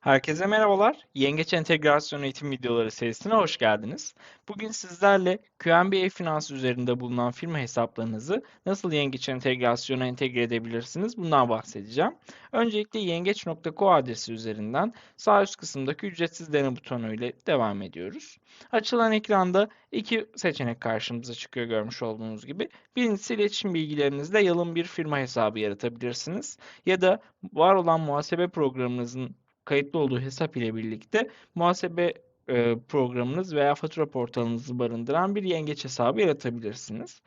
Herkese merhabalar. Yengeç Entegrasyon Eğitim Videoları serisine hoş geldiniz. Bugün sizlerle QNB e-finans üzerinde bulunan firma hesaplarınızı nasıl Yengeç Entegrasyon'a entegre edebilirsiniz bundan bahsedeceğim. Öncelikle yengeç.co adresi üzerinden sağ üst kısımdaki ücretsiz dene butonu ile devam ediyoruz. Açılan ekranda iki seçenek karşımıza çıkıyor görmüş olduğunuz gibi. Birincisi iletişim bilgilerinizle yalın bir firma hesabı yaratabilirsiniz. Ya da var olan muhasebe programınızın kayıtlı olduğu hesap ile birlikte muhasebe programınız veya fatura portalınızı barındıran bir yengeç hesabı yaratabilirsiniz.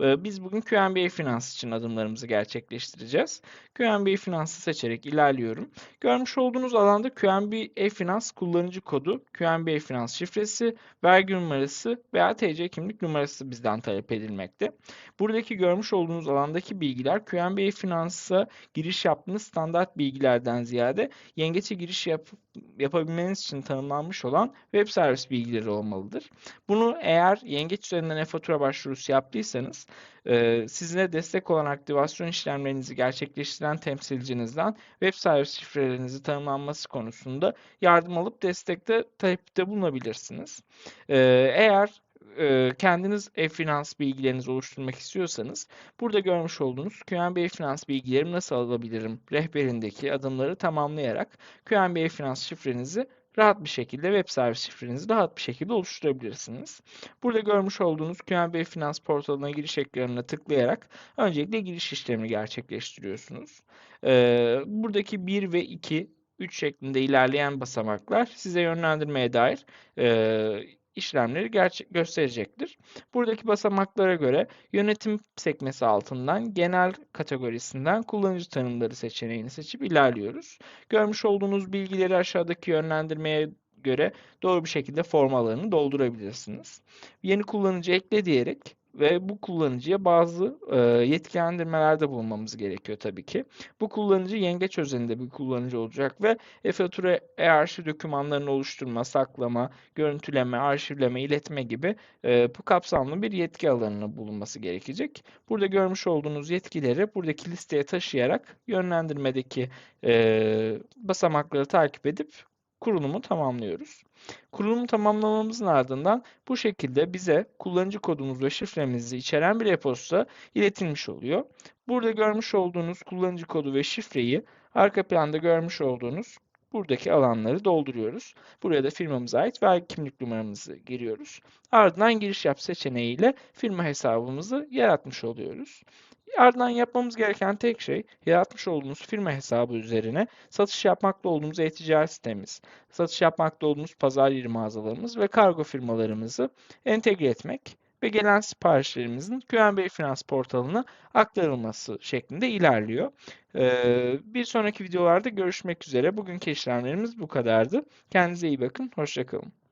E, biz bugün QNB Finans için adımlarımızı gerçekleştireceğiz. QNB Finans'ı seçerek ilerliyorum. Görmüş olduğunuz alanda QNB E-Finans kullanıcı kodu, QNB E-Finans şifresi, vergi numarası veya TC kimlik numarası bizden talep edilmekte. Buradaki görmüş olduğunuz alandaki bilgiler QNB E-Finans'a giriş yaptığınız standart bilgilerden ziyade yengeçe giriş yap yapabilmeniz için tanımlanmış olan web servis bilgileri olmalıdır. Bunu eğer yengeç üzerinden e-fatura başvurusu yaptıysanız e, sizinle destek olan aktivasyon işlemlerinizi gerçekleştiren temsilcinizden web servis şifrelerinizi tanımlanması konusunda yardım alıp destekte talepte bulunabilirsiniz. E, eğer e, kendiniz e-finans bilgilerinizi oluşturmak istiyorsanız burada görmüş olduğunuz QNB e-finans bilgilerimi nasıl alabilirim rehberindeki adımları tamamlayarak QNB e-finans şifrenizi rahat bir şekilde web servis şifrenizi rahat bir şekilde oluşturabilirsiniz. Burada görmüş olduğunuz QNB Finans portalına giriş ekranına tıklayarak öncelikle giriş işlemini gerçekleştiriyorsunuz. Ee, buradaki 1 ve 2 3 şeklinde ilerleyen basamaklar size yönlendirmeye dair e, işlemleri gerçek gösterecektir. Buradaki basamaklara göre yönetim sekmesi altından genel kategorisinden kullanıcı tanımları seçeneğini seçip ilerliyoruz. Görmüş olduğunuz bilgileri aşağıdaki yönlendirmeye göre doğru bir şekilde form alanını doldurabilirsiniz. Yeni kullanıcı ekle diyerek ve bu kullanıcıya bazı e, yetkilendirmelerde bulunmamız gerekiyor tabii ki. Bu kullanıcı yengeç özelinde bir kullanıcı olacak ve e-fatura e-arşiv dokümanlarını oluşturma, saklama, görüntüleme, arşivleme, iletme gibi e, bu kapsamlı bir yetki alanına bulunması gerekecek. Burada görmüş olduğunuz yetkileri buradaki listeye taşıyarak yönlendirmedeki e, basamakları takip edip kurulumu tamamlıyoruz. Kurulumu tamamlamamızın ardından bu şekilde bize kullanıcı kodumuz ve şifremizi içeren bir e-posta iletilmiş oluyor. Burada görmüş olduğunuz kullanıcı kodu ve şifreyi arka planda görmüş olduğunuz buradaki alanları dolduruyoruz. Buraya da firmamıza ait vergi kimlik numaramızı giriyoruz. Ardından giriş yap seçeneğiyle firma hesabımızı yaratmış oluyoruz. Ardından yapmamız gereken tek şey yaratmış olduğumuz firma hesabı üzerine satış yapmakta olduğumuz e-ticaret sitemiz, satış yapmakta olduğumuz pazar yeri mağazalarımız ve kargo firmalarımızı entegre etmek ve gelen siparişlerimizin QNB Finans portalına aktarılması şeklinde ilerliyor. Ee, bir sonraki videolarda görüşmek üzere. Bugünkü işlemlerimiz bu kadardı. Kendinize iyi bakın. Hoşçakalın.